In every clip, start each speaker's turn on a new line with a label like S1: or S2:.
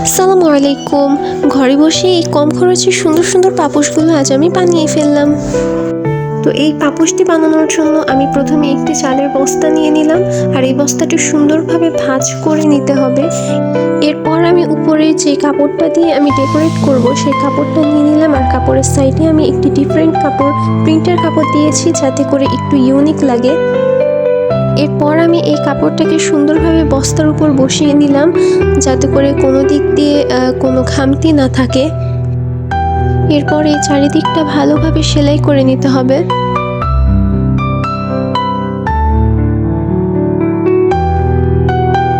S1: আসসালামু আলাইকুম। ঘরে বসে এই কম খরচে সুন্দর সুন্দর পাপোশগুলো আজ আমি বানিয়ে ফেললাম। তো এই পাপোশটি বানানোর জন্য আমি প্রথমে একটি চালের বস্তা নিয়ে নিলাম আর এই বস্তাটি সুন্দরভাবে ভাঁজ করে নিতে হবে। এরপর আমি উপরে যে কাপড়টা দিয়ে আমি ডেকোরেট করব সেই কাপড়টা নিয়ে নিলাম আর কাপড়ের সাইডে আমি একটি ডিফারেন্ট কাপড়, প্রিন্টের কাপড় দিয়েছি যাতে করে একটু ইউনিক লাগে। এরপর আমি এই কাপড়টাকে সুন্দরভাবে বস্তার উপর বসিয়ে নিলাম, যাতে করে কোনো দিক দিয়ে কোনো খামতি না থাকে। এরপর এই চারিদিকটা ভালোভাবে সেলাই করে নিতে হবে।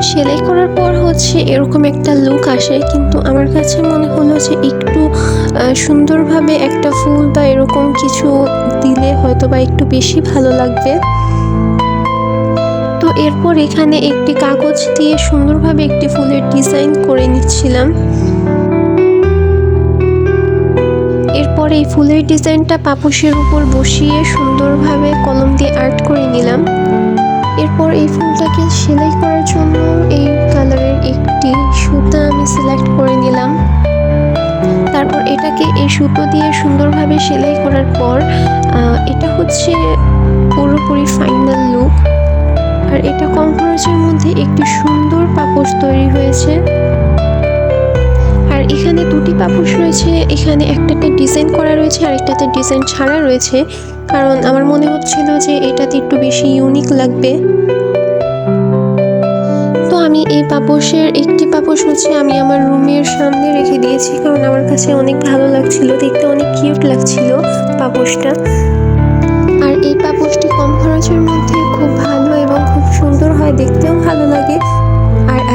S1: সেলাই করার পর হচ্ছে এরকম একটা লুক আসে, কিন্তু আমার কাছে মনে হলো যে একটু সুন্দরভাবে একটা ফুল বা এরকম কিছু দিলে হয়তো বা একটু বেশি ভালো লাগবে। এরপর এখানে একটি কাগজ দিয়ে সুন্দরভাবে একটি ফুলের ডিজাইন করে নিচ্ছিলাম। এরপর এই ফুলের ডিজাইনটা পাপোশের উপর বসিয়ে সুন্দরভাবে কলম দিয়ে আর্ট করে নিলাম। এরপর এই ফুলটাকে সেলাই করার জন্য এই কালারের একটি সুতা আমি সিলেক্ট করে নিলাম। তারপর এটাকে এই সুতো দিয়ে সুন্দরভাবে সেলাই করার পর এটা হচ্ছে পুরোপুরি ফাইনাল লুক আর এটা কম খরচের মধ্যে একটি সুন্দর পাপোশ তৈরি হয়েছে। আর এখানে দুটি পাপোশ রয়েছে, এখানে একটাতে ডিজাইন করা রয়েছে আর একটাতে ডিজাইন ছাড়া রয়েছে। কারণ আমার মনে হচ্ছিল যে এটাতে একটু বেশি ইউনিক লাগবে। তো আমি এই পাপোশের একটি পাপোশ হচ্ছে আমি আমার রুমের সামনে রেখে দিয়েছি কারণ আমার কাছে অনেক ভালো লাগছিল, দেখতে অনেক কিউট লাগছিল পাপোশটা। আর এই পাপোশটি কম খরচের মধ্যে